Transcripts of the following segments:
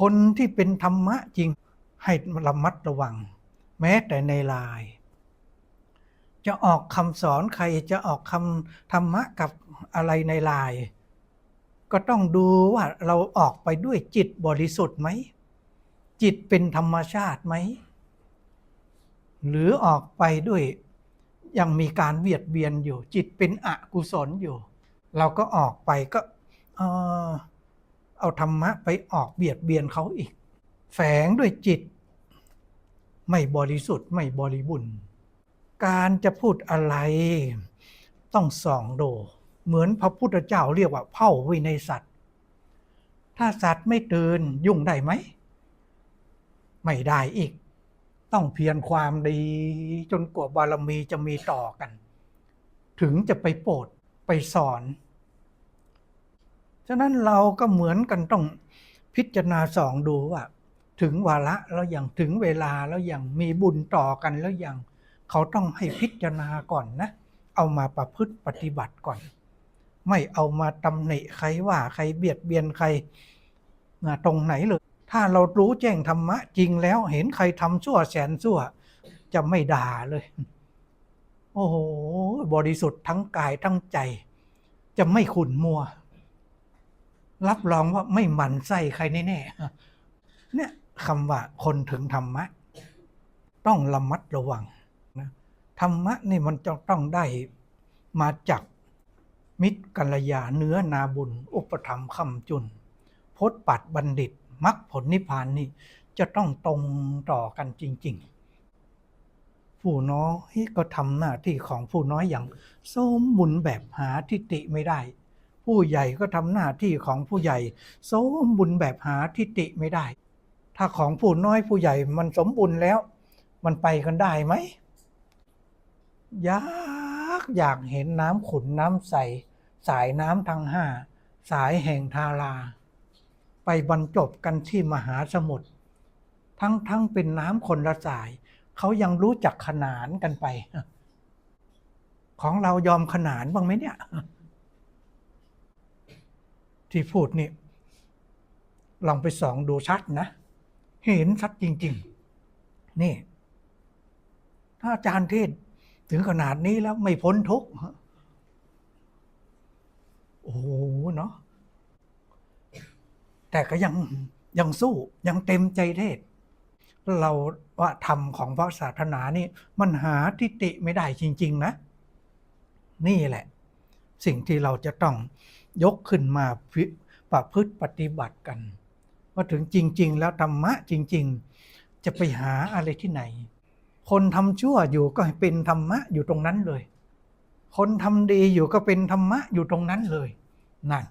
คนที่เป็นธรรมะจริงให้ระมัดระวัง แม้แต่ในไลาย จะออกคำสอนใครจะออกคำธรรมะกับอะไรในไลาย ก็ต้องดูว่าเราออกไปด้วยจิตบริสุทธิ์ไหม จิตเป็นธรรมชาติไหม หรือออกไปด้วยยังมีการเบียดเบียนอยู่ จิตเป็นอกุศลอยู่ เราก็ออกไปก็เออ เอาธรรมะไปออกเบียดเบียนเขาอีก แฝงด้วยจิต ไม่บริสุทธิ์ไม่บริบุญการจะพูดอะไร ต้องส่องดู เหมือนพระพุทธเจ้าเรียกว่าเผ่าไว้ในสัตว์ ถ้าสัตว์ไม่ตื่นยุ่งได้ไหม ไม่ได้อีก ต้องเพียรความดีจนกว่าบารมีจะมีต่อกัน ถึงจะไปโปรดไปสอน ฉะนั้นเราก็เหมือนกันต้องพิจารณาสองดูว่า ถึงวาระแล้วอยังถึงเวลาแล้วอยังมีบุญต่อกันแล้วอยังเขาต้องให้พิจารณาก่อนนะ เอามาประพฤติปฏิบัติก่อน ไม่เอามาตำหนิใครว่าใครเบียดเบียนใครตรงไหนเลยถ้าเรารู้แจ้งธรรมะจริงแล้วเห็นใครทำชั่วแสนชั่ว จะไม่ด่าเลย โอ้โห บริสุทธิ์ทั้งกายทั้งใจ จะไม่ขุนมัว รับรองว่าไม่หมั่นไส้ใครแน่ๆเนี่ยคำว่าคนถึงธรรมะ ต้องระมัดระวังนะธรรมะนี่มันจะต้องได้มาจากมิตรกัลยาเนื้อนาบุญ อุปธรรมคำจุนพจน์ปัดบัณฑิตมรรคผลนิพพานนี่จะต้องตรงต่อกันจริง ๆ ผู้น้อยก็ทำหน้าที่ของผู้น้อยอย่างสมบุญแบบหาทิฏฐิไม่ได้ ผู้ใหญ่ก็ทำหน้าที่ของผู้ใหญ่ สมบุญแบบหาทิฏฐิไม่ได้ ถ้าของผู้น้อยผู้ใหญ่มันสมบูรณ์แล้ว มันไปกันได้ไหมอยากอยากเห็นน้ำขุนน้ำใส สายน้ำทั้งห้า สายแห่งทารา ไปบรรจบกันที่มหาสมุทรทั้งทั้งเป็นน้ำคนละสาย เขายังรู้จักขนานกันไป ของเรายอมขนานบ้างไหมเนี่ย ที่พูดนี่ลองไปส่องดูชัดนะ เห็นชัดจริง ๆ นี่ ถ้าอาจารย์เทศถึงขนาดนี้แล้วไม่พ้นทุกข์โอ้โหเนาะแต่ก็ยังยังสู้ยังเต็มใจเทศ เราว่าธรรมของพระศาสนานี่ มันหาทิฏฐิไม่ได้จริง ๆ นะ นี่แหละ สิ่งที่เราจะต้องยกขึ้นมาประพฤติปฏิบัติกัน ว่าถึงจริง ๆ แล้วธรรมะจริง ๆ จะไปหาอะไรที่ไหน คนทำชั่วอยู่ก็เป็นธรรมะอยู่ตรงนั้นเลย คนทำดีอยู่ก็เป็นธรรมะอยู่ตรงนั้นเลยนั่น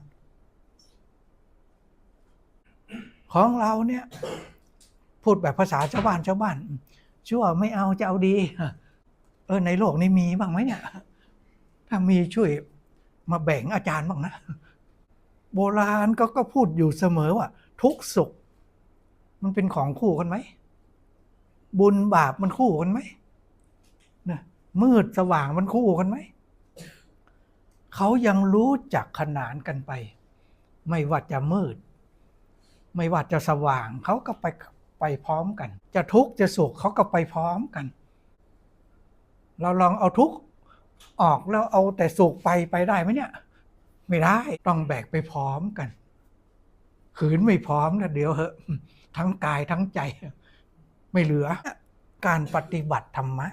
ของเราเนี่ยพูดแบบภาษาชาวบ้านชาวบ้าน ชั่วไม่เอาจะเอาดี เออในโลกนี้มีบ้างไหมเนี่ย ถ้ามีช่วย มาแบ่งอาจารย์บ้างนะ โบราณก็ก็พูดอยู่เสมอว่า ทุกข์สุข มันเป็นของคู่กันไหม บุญบาปมันคู่กันไหมนะมืดสว่างมันคู่กันไหม เขายังรู้จักขนานกันไป ไม่ว่าจะมืด ไม่ว่าจะสว่าง เขาก็ไปไปพร้อมกัน จะทุกข์จะสุขเขาก็ไปพร้อมกัน เราลองเอาทุกข์ ออกแล้วเอาแต่สุกไปไปได้ไหมเนี่ย ไม่ได้ต้องแบกไปพร้อมกันขืนไม่พร้อมนะเดี๋ยวเหอะทั้งกายทั้งใจ ไม่เหลือ การปฏิบัติธรรมะ